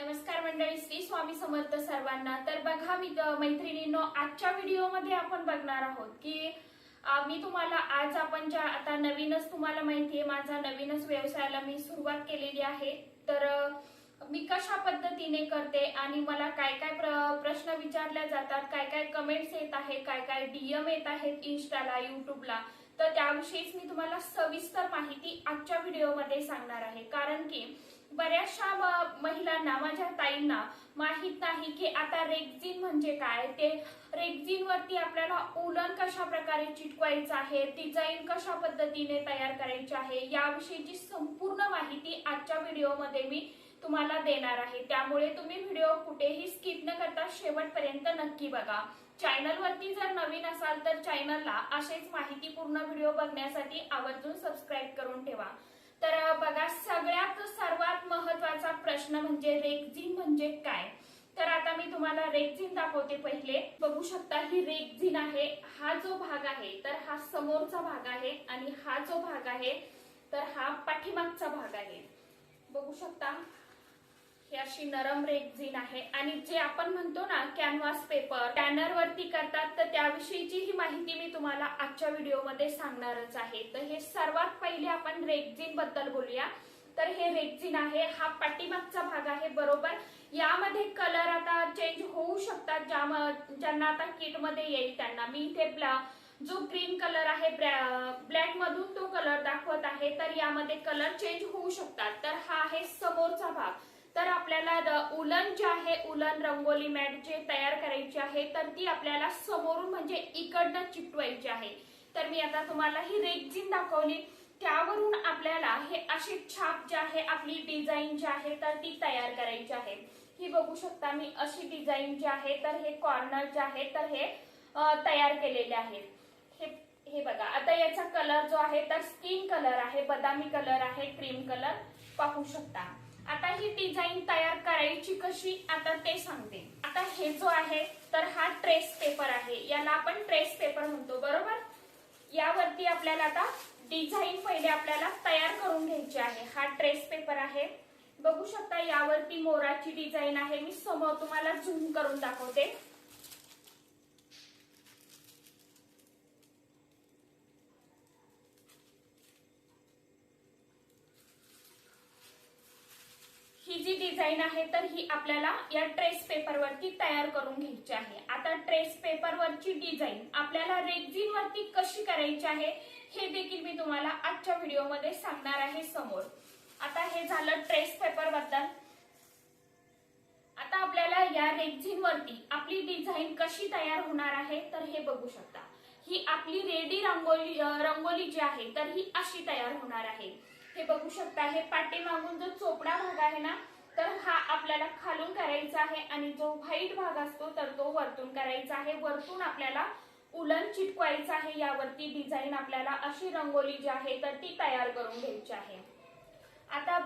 नमस्कार मंडळी श्री स्वामी समर्थ सर्वांना. तर बघा मी मैत्रिणींनो आजच्या व्हिडिओमध्ये आपण बघणार आहोत की मी तुम्हाला आज आपण ज्या आता नवीनच तुम्हाला माहिती आहे माझा नवीनच व्यवसायाला मी सुरुवात केलेली आहे. तर मी कशा पद्धतीने करते आणि मला काय काय प्र- प्रश्न विचारले जातात काय काय कमेंट्स येत आहेत काय काय डीएम येत आहेत इन्स्टाला युट्यूबला तर त्याविषयीच मी तुम्हाला सविस्तर माहिती आजच्या व्हिडिओमध्ये सांगणार आहे. कारण की बऱ्याचशा महिलांना माझ्या ताईंना माहीत नाही की आता रेक्झिन म्हणजे काय? ते रेक्झिन वरती आपल्याला उलन कशा प्रकारे चिटकवायचं आहे? डिझाईन कशा पद्धतीने तयार करायची आहे? याविषयीची संपूर्ण माहिती आजच्या व्हिडिओमध्ये मी तुम्हाला देणार आहे. त्यामुळे तुम्ही व्हिडिओ कुठेही स्किप न करता शेवटपर्यंत नक्की बघा. चॅनलवरती जर नवीन असाल तर चॅनलला असेच माहितीपूर्ण व्हिडिओ बघण्यासाठी आवर्जून सबस्क्राईब करून ठेवा. तर बघा सगळ्यात सर्वात महत्त्वाचा प्रश्न म्हणजे रेक्झिन म्हणजे काय? तर आता मी तुम्हाला रेक्झिन दाखवते पहिले. बघू शकता ही रेक्झिन आहे हा जो भाग आहे तर हा समोरचा भाग आहे आणि हा जो भाग आहे तर हा पाठीमागचा भाग आहे. बघू शकता ही अशी नरम रेक्झिन आहे. आणि जे आपण म्हणतो ना कॅनव्हास पेपर टॅनर वरती करतात तर त्याविषयीची ही माहिती मी तुम्हाला आजच्या व्हिडिओमध्ये सांगणारच आहे. तर हे सर्वात पहिले आपण रेक्झिनबद्दल बोलूया. तर हे रेक्झिन आहे हा पाठीमागचा भाग आहे बरोबर? यामध्ये कलर आता चेंज होऊ शकतात ज्या ज्यांना आता किटमध्ये येईल त्यांना. मी इथे ब्ला जो ग्रीन कलर आहे ब्लॅक मधून तो कलर दाखवत आहे. तर यामध्ये कलर चेंज होऊ शकतात. तर हा आहे समोरचा भाग. तर आपल्याला उलन जे आहे उलन रंगोली मॅट जे तयार करायची आहे तर ती आपल्याला समोरून म्हणजे इकडनं चिटवायची आहे. तर मी आता तुम्हाला ही रेगजिन दाखवली. त्यावरून आपल्याला हे अशी छाप जे आहे आपली डिझाईन जी आहे तर ती तयार करायची आहे. ही बघू शकता मी अशी डिझाईन जी आहे तर हे कॉर्नर जे आहे तर हे तयार केलेले आहेत. हे बघा आता याचा कलर जो आहे तर स्किन कलर आहे बदामी कलर आहे क्रीम कलर. पाहू शकता. आता ही डिझाईन तयार करायची कशी आता ते सांगते. आता हे जो आहे तर हा ट्रेस पेपर आहे. याला आपण ट्रेस पेपर म्हणतो बरोबर? यावरती आपल्याला आता डिझाईन पहिले आपल्याला तयार करून घ्यायची आहे. हा ट्रेस पेपर आहे. बघू शकता यावरती मोराची डिझाईन आहे. मी समोर तुम्हाला झूम करून दाखवते ही जी डिझाईन आहे तर ही आपल्याला या ट्रेस पेपर वरती तयार करून घ्यायची आहे. आता ट्रेस पेपर वरची डिझाईन आपल्याला रेक्झिन वरती कशी करायची आहे हे देखील मी तुम्हाला आजच्या व्हिडिओमध्ये सांगणार आहे समोर. आता हे झालं ट्रेस पेपरबद्दल. आता आपल्याला या रेक्झिन वरती आपली डिझाईन कशी तयार होणार आहे तर हे बघू शकता. ही आपली रेडी रंगोली रंगोली जी आहे तर ही अशी तयार होणार आहे. हे बघू शकता हे पाठीमागून जो चोपडा भाग आहे ना तर हा आपल्याला खालून करायचा आहे आणि जो व्हाईट भाग असतो तर तो वरतून करायचा आहे. वरतून आपल्याला उलन चिटकवायचं आहे. यावरती डिझाईन आपल्याला अशी रंगोली जी आहे तर ती तयार करून घ्यायची आहे. आता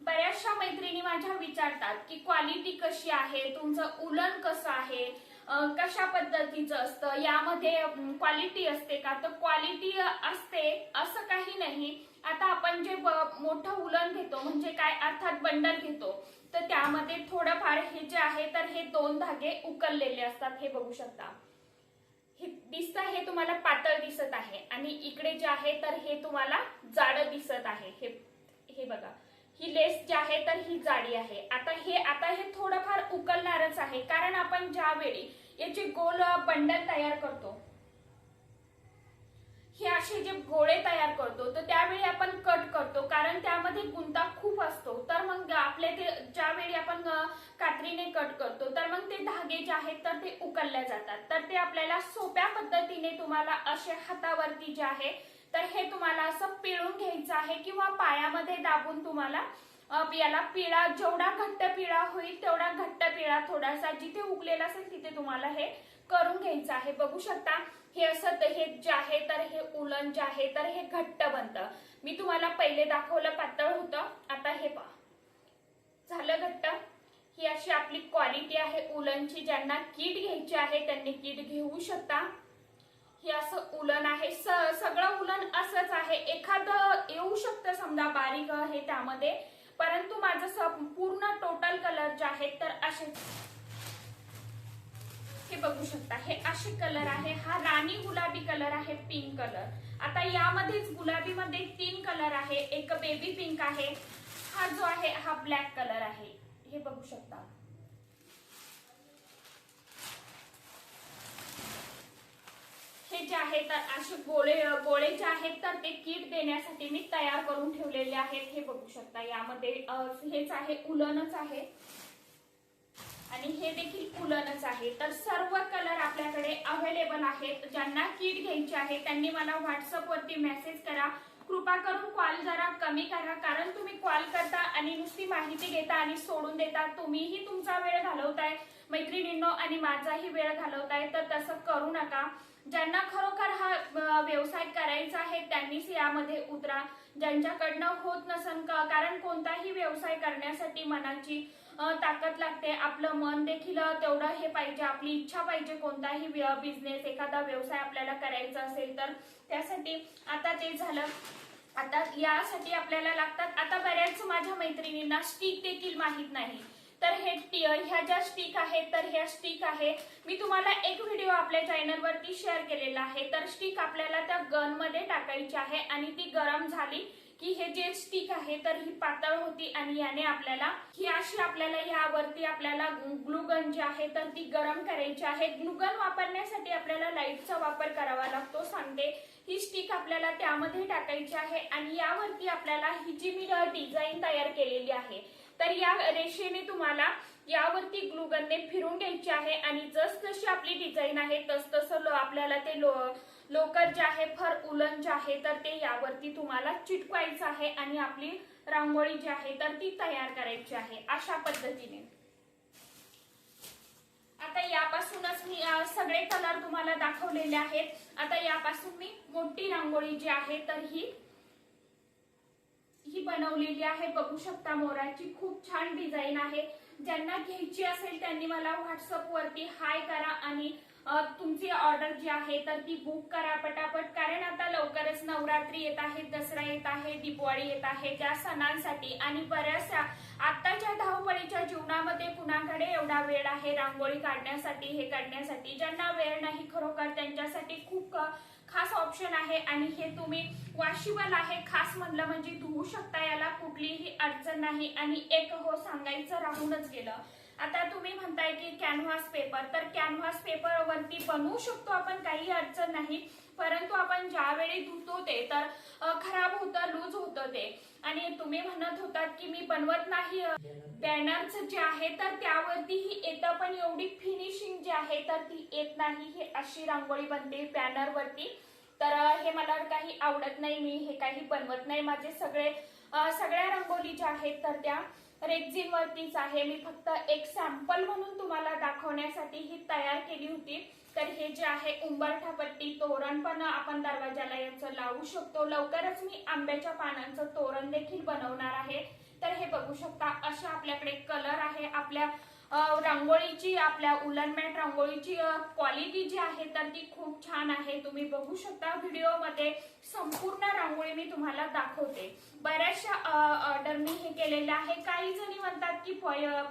बऱ्याचशा मैत्रिणी माझ्या विचारतात की क्वालिटी कशी आहे? तुमचं उलन कसं आहे? कशा पद्धतीचं असतं? यामध्ये क्वालिटी असते का? तर क्वालिटी असते असं काही नाही. आता आपण जे मोठं उलन घेतो म्हणजे काय अर्थात बंडल घेतो तर त्यामध्ये थोडंफार हे जे आहे तर हे दोन धागे उकललेले असतात हे बघू शकता. हे दिसतं हे तुम्हाला पातळ दिसत आहे. आणि इकडे जे आहे तर हे तुम्हाला जाड दिसत आहे. हे हे बघा. ही लेस जी आहे तर ही जाडी आहे. आता हे आता हे थोडंफार उकलणारच आहे कारण आपण ज्यावेळी याचे गोल बंडल तयार करतो हे असे जे गोळे तयार करतो तर त्यावेळी आपण कट करतो कारण त्यामध्ये गुंता खूप असतो. तर मग आपले ते ज्यावेळी आपण कात्रीने कट करतो तर मग ते धागे जे आहेत तर ते उकलल्या जातात. तर ते आपल्याला सोप्या पद्धतीने तुम्हाला असे हातावरती जे आहे तर हे तुम्हाला असं पिळून घ्यायचं आहे किंवा पायामध्ये दाबून तुम्हाला याला पिळा जेवढा घट्ट पिळा होईल तेवढा घट्ट पिळा थोडासा. जिथे उकलेला असेल तिथे तुम्हाला हे करून घ्यायचं आहे. बघू शकता हे असं हे जे आहे तर हे उलन जे आहे तर हे घट्ट बनतं. मी तुम्हाला पहिले दाखवलं पातळ होतं. आता हे पहा. झालं घट्ट. ही अशी आपली क्वालिटी आहे उलनची. ज्यांना किट घ्यायची आहे त्यांनी किट घेऊ शकता. हे असं उलन आहे. स- सगळं उलन असंच आहे. एखादं येऊ शकतं समजा बारीक हे त्यामध्ये. परंतु माझं संपूर्ण पूर्ण टोटल कलर जे आहेत तर असे हे बघू शकता. हे असे कलर आहे. हा राणी गुलाबी कलर आहे पिंक कलर आता यामध्येच गुलाबी मध्ये तीन कलर आहे. एक बेबी पिंक आहे. हा जो आहे हा ब्लॅक कलर आहे. हे बघू शकता. हे जे आहे तर असे गोळे गोळे जे आहेत तर ते किट देण्यासाठी मी तयार करून ठेवलेले आहेत. हे बघू शकता यामध्ये हेच आहे उलनच आहे. आणि हे देखील उलनच आहे. तर सर्व कलर आपल्याकडे अवेलेबल आहेत. ज्यांना किट घ्यायची आहे त्यांनी मला व्हॉट्सअपवरती मेसेज करा. कृपा करून कॉल जरा कमी करा कारण तुम्ही कॉल करता आणि नुसती माहिती घेता आणि सोडून देता. तुम्हीही तुमचा वेळ घालवताय मैत्रिणींनो आणि माझाही वेळ घालवताय तर तसं करू नका. ज्यांना खरोखर हा व्यवसाय करायचा आहे त्यांनीच यामध्ये उतरा. ज्यांच्याकडनं होत नसन का- कारण कोणताही व्यवसाय करण्यासाठी मनाची ताकद लागते. आपलं मन देखील तेवढं हे पाहिजे. आपली इच्छा पाहिजे कोणताही बिझनेस एखादा व्यवसाय आपल्याला करायचा असेल तर. त्यासाठी आता ते झालं. आता यासाठी आपल्याला लागतात. आता बऱ्याच माझ्या मैत्रिणींना स्टिक देखील माहीत नाही. तर हे ह्या ज्या स्टिक आहेत तर ह्या स्टिक आहे मी तुम्हाला एक व्हिडिओ आपल्या चॅनलवरती शेअर केलेला आहे. तर स्टिक आपल्याला त्या गनमध्ये टाकायची आहे आणि ती गरम झाली की हे जे स्टिक आहे तर ही पातळ होती आणि याने आपल्याला ही अशी आपल्याला यावरती आपल्याला ग्लुगन जी आहे तर ती गरम करायची आहे. ग्लुगन वापरण्यासाठी आपल्याला लाईटचा वापर करावा लागतो सांगते. ही स्टिक आपल्याला त्यामध्ये टाकायची आहे आणि यावरती आपल्याला ही जी मी डिझाईन तयार केलेली आहे तर या रेषेने तुम्हाला यावरती ग्लुगनने फिरून घ्यायची आहे आणि जस जशी आपली डिझाईन आहे तस तसं आपल्याला ते लो लोकर जे आहे फर उलन जे आहे तर ते यावरती तुम्हाला चिटकवायचं आहे आणि आपली रांगोळी जी आहे तर ती तयार करायची आहे अशा पद्धतीने. आता यापासूनच मी सगळे कलर तुम्हाला दाखवलेले आहेत. आता यापासून मी मोठी रांगोळी जी आहे तर ही ही बनवलेली आहे. बघू शकता मोराची खूप छान डिझाईन आहे. ज्यांना घ्यायची असेल त्यांनी मला व्हॉट्सअप वरती हाय करा आणि तुमची ऑर्डर जी आहे तर ती बुक करा पटापट. कारण आता लवकरच नवरात्री येत आहे दसरा येत आहे दिवाळी येत आहे. त्या सणांसाठी आणि बऱ्याचशा आत्ताच्या धावपळीच्या जीवनामध्ये कुणाकडे एवढा वेळ आहे? रांगोळी काढण्यासाठी हे काढण्यासाठी ज्यांना वेळ नाही खरोखर त्यांच्यासाठी खूप खास ऑप्शन आहे आणि हे तुम्ही वॉशिबल आहे. खास म्हणलं म्हणजे धुवू शकता याला कुठलीही अडचण नाही. आणि एक हो सांगायचं राहूनच गेलं. आता तुम्ही म्हणताय की कॅनव्हास पेपर तर कॅनव्हास पेपरवरती बनवू शकतो आपण काही अडचण नाही. परंतु आपण ज्यावेळी धुतो ते तर खराब होतं लूज होतं ते. आणि तुम्ही म्हणत होतात की मी बनवत नाही बॅनर्स जे आहे तर त्यावरती ही येतं पण एवढी फिनिशिंग जी आहे तर ती येत नाही. हे अशी रांगोळी बनते बॅनर वरती. तर हे मला काही आवडत नाही मी हे काही बनवत नाही. माझे सगळे सगळ्या रंगोली ज्या आहेत तर त्या रेक्झिन वरतीच आहे. मी फक्त एक सॅम्पल म्हणून तुम्हाला दाखवण्यासाठी ही तयार केली होती. तर हे जे आहे उंबरठा पट्टी तोरण पण आपण दरवाजाला याचं लावू शकतो. लवकरच मी आंब्याच्या पानांचं तोरण देखील बनवणार आहे. तर हे बघू शकता अशा आपल्याकडे कलर आहे. आपल्या रांगोळीची आपल्या उलन मॅट रांगोळीची क्वालिटी जी आहे तर ती खूप छान आहे. तुम्ही बघू शकता व्हिडिओमध्ये संपूर्ण रांगोळी मी तुम्हाला दाखवते. बऱ्याचशा ऑर्डर मी हे केलेलं आहे. काही जणी म्हणतात की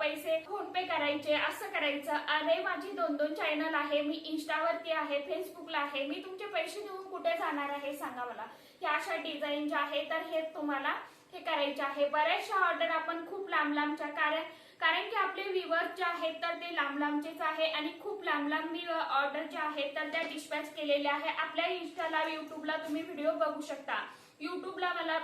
पैसे फोन पे करायचे असं करायचं. अरे माझी दोन दोन चॅनल आहे. मी इंस्टावरती आहे फेसबुकला आहे. मी तुमचे पैसे देऊन कुठे जाणार आहे सांगा मला. ह्या अशा डिझाईन ज्या आहे तर हे तुम्हाला हे करायचे आहे. बऱ्याचशा ऑर्डर आपण खूप लांब लांबच्या कारण कारण की आपले व्ह्युअर्स जे आहेत तर ते लांब लांबचेच आहे आणि खूप लांब लांब मी ऑर्डर ज्या आहेत तर त्या डिस्पॅच केलेल्या आहे. आपल्या इंस्टाला युट्यूबला तुम्ही व्हिडिओ बघू शकता. युट्यूबला मला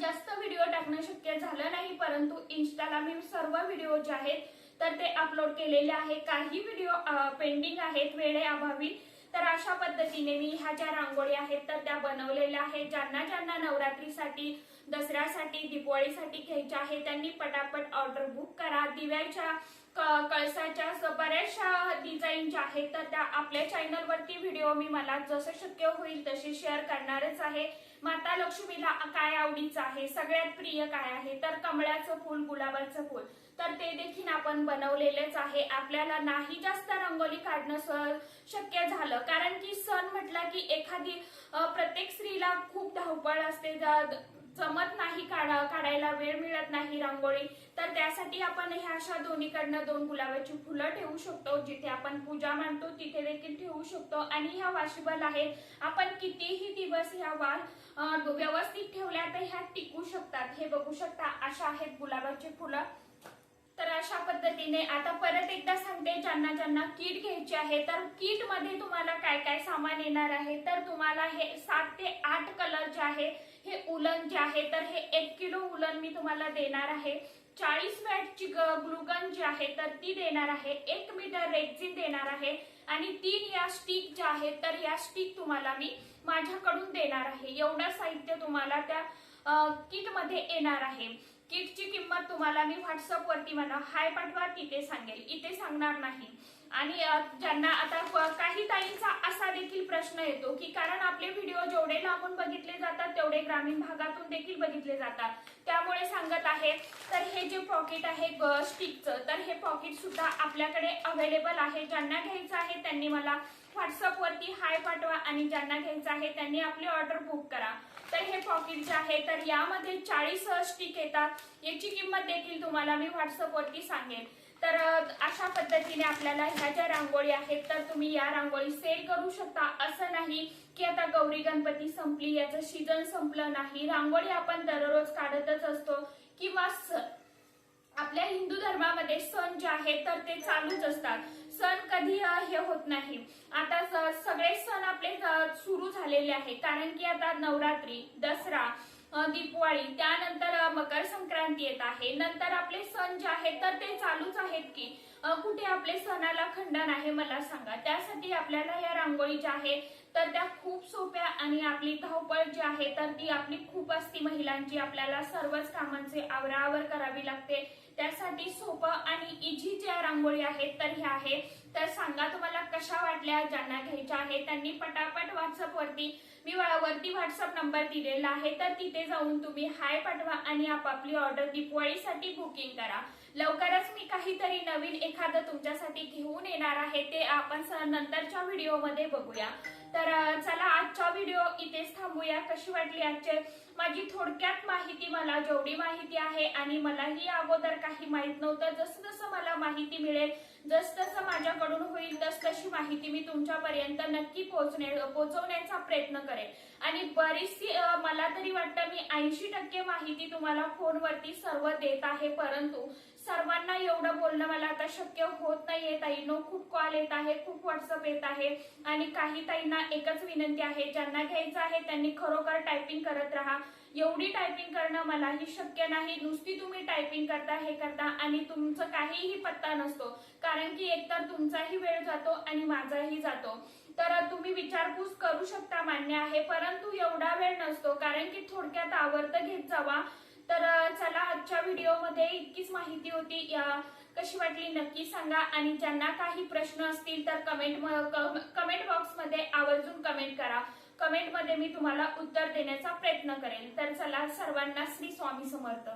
जास्त व्हिडिओ टाकणं शक्य झालं नाही परंतु इन्स्टाला मी सर्व व्हिडिओ जे आहेत तर ते अपलोड केलेले आहे. काही व्हिडिओ पेंडिंग आहेत वेळेअभावी. तर अशा पद्धतीने मी ह्या ज्या रांगोळी आहेत तर त्या बनवलेल्या आहेत. ज्यांना ज्यांना नवरात्रीसाठी दसऱ्यासाठी दिवाळीसाठी घ्यायच्या आहे त्यांनी पटापट ऑर्डर बुक करा. दिव्याच्या क- कळसाच्या बऱ्याचशा डिझाईन ज्या आहेत तर त्या आपल्या चॅनलवरती व्हिडिओ मी मला जसं शक्य होईल तसे शेअर करणारच आहे. माता लक्ष्मीला काय आवडीचं आहे? सगळ्यात प्रिय काय आहे? तर कमळाचं फूल गुलाबाचं फूल. तर ते देखील आपण बनवलेलेच आहे. आपल्याला नाही जास्त रंगोली काढणं स- शक्य झालं. कारण की सण म्हटला की एखादी प्रत्येक स्त्रीला खूप धावपळ असते. जमत नाही काढा काढायला वेळ मिळत नाही रांगोळी. तर त्यासाठी आपण ह्या अशा दोन्हीकडनं दोन गुलाबाची फुलं ठेवू शकतो जिथे आपण पूजा मांडतो तिथे देखील ठेवू शकतो. आणि ह्या वाशिबल आहेत आपण कितीही दिवस ह्या वाल व्यवस्थित ठेवल्या तर ह्या टिकू शकतात. हे बघू शकता अशा आहेत गुलाबाची फुलं. तर अशा पद्धतीने आता परत एकदा सांगते ज्यांना ज्यांना किट घ्यायची आहे तर किटमध्ये तुम्हाला काय काय सामान येणार आहे? तर तुम्हाला हे सात ते आठ कलर जे आहे हे उलन जे आहे तर हे एक किलो उलन मी तुम्हाला देणार आहे. चाळीस वॅटची ग्लुकन जी आहे तर ती देणार आहे. एक मीटर रेक्झिन देणार आहे. आणि तीन या स्टिक ज्या आहेत तर या स्टिक तुम्हाला मी माझ्याकडून देणार आहे. एवढं साहित्य तुम्हाला त्या किटमध्ये येणार आहे. किटची किंमत तुम्हाला मी व्हॉट्सअपवरती मला हाय पाठवा तिथे सांगेल. इथे सांगणार नाही. आणि ज्यांना आता काही ताईंचा असा देखील प्रश्न येतो की कारण आपले व्हिडिओ जेवढे लांबून बघितले जातात तेवढे ग्रामीण भागातून देखील बघितले जातात. त्यामुळे सांगत आहे तर हे जे पॉकेट आहे ग- स्टिकचं तर हे पॉकेट सुद्धा आपल्याकडे अवेलेबल आहे. ज्यांना घ्यायचं आहे त्यांनी मला व्हॉट्सअपवरती हाय पाठवा आणि ज्यांना घ्यायचं आहे त्यांनी आपली ऑर्डर बुक करा. तर हे पॉकेट जे आहे तर यामध्ये चाळीस स्टिक येतात. याची किंमत देखील तुम्हाला मी व्हॉट्सअपवरती सांगेन. तर अशा पद्धतीने आपल्याला ह्या ज्या रांगोळी आहेत तर तुम्ही या रांगोळी सेल करू शकता. असं नाही की आता गौरी गणपती संपली याचं सीजन संपलं नाही. रांगोळी आपण दररोज काढतच असतो. किंवा स- आपल्या हिंदू धर्मामध्ये सण जे आहेत तर ते चालूच असतात. सण कधी हे होत नाही. आता स- सगळे सण आपले सुरू झालेले आहेत. कारण की आता नवरात्री दसरा दिपवाळी. त्यानंतर मकर संक्रांती येत आहे. नंतर आपले सण जे आहेत तर ते चालूच आहेत की कुठे आपले सणाला खंडन आहे मला सांगा. त्यासाठी आपल्याला या रांगोळी ज्या आहे तर त्या खूप सोप्या आणि आपली धावपळ जी आहे तर ती आपली खूप असती महिलांची. आपल्याला सर्वच कामांचे आवरावर करावी लागते. त्यासाठी सोपं आणि इझी ज्या रांगोळी आहेत तर ह्या आहे तर सांगा तुम्हाला कशा वाटल्या ज्यांना घ्यायच्या आहे त्यांनी पटापट व्हॉट्सअप वरती मी वरती व्हॉट्सअप नंबर दिलेला आहे. तर तिथे जाऊन तुम्ही हाय पाठवा आणि आपापली ऑर्डर दिपवाळीसाठी बुकिंग करा. लवकरच मी काहीतरी नवीन एखादं तुमच्यासाठी घेऊन येणार आहे ते आपण स- नंतरच्या व्हिडिओमध्ये बघूया. तर चला आजचा व्हिडिओ इथेच थांबूया. कशी वाटली आजचे? माझी थोडक्यात माहिती मला जेवढी माहिती आहे आणि मलाही अगोदर काही माहीत नव्हतं जसं जसं मला माहिती मिळेल जस जसं माझ्याकडून होईल तस तशी माहिती मी तुमच्यापर्यंत नक्की पोहोचणे पोहोचवण्याचा प्रयत्न करेन. आणि बरीचशी मला तरी वाटतं मी ऐंशी टक्के माहिती तुम्हाला फोनवरती सर्व देत आहे परंतु सर्वांना एवढं बोलणं मला आता शक्य होत नाहीये ताईनो. खूप कॉल येत आहे खूप व्हॉट्सअप येत आहे आणि काही ताईंना एकच विनंती आहे ज्यांना घ्यायचं आहे त्यांनी खरोखर टायपिंग करत राहा. एवढी टायपिंग करणं मलाही शक्य नाही. नुसती तुम्ही टायपिंग करता हे करता आणि तुमचं काहीही पत्ता नसतो. कारण की एकतर तुमचाही वेळ जातो आणि माझाही जातो. तर तुम्ही विचारपूस करू शकता मान्य आहे परंतु एवढा वेळ नसतो. कारण की थोडक्यात आवर्त घेत जावा. तर चला आजच्या व्हिडिओमध्ये इतकीच माहिती होती. या- कशी वाटली नक्की सांगा. आणि ज्यांना काही प्रश्न असतील तर कमेंट कमेंट बॉक्समध्ये आवर्जून कमेंट करा. कमेंटमध्ये मी तुम्हाला उत्तर देण्याचा प्रयत्न करेल. तर चला सर्वांना श्री स्वामी समर्थ.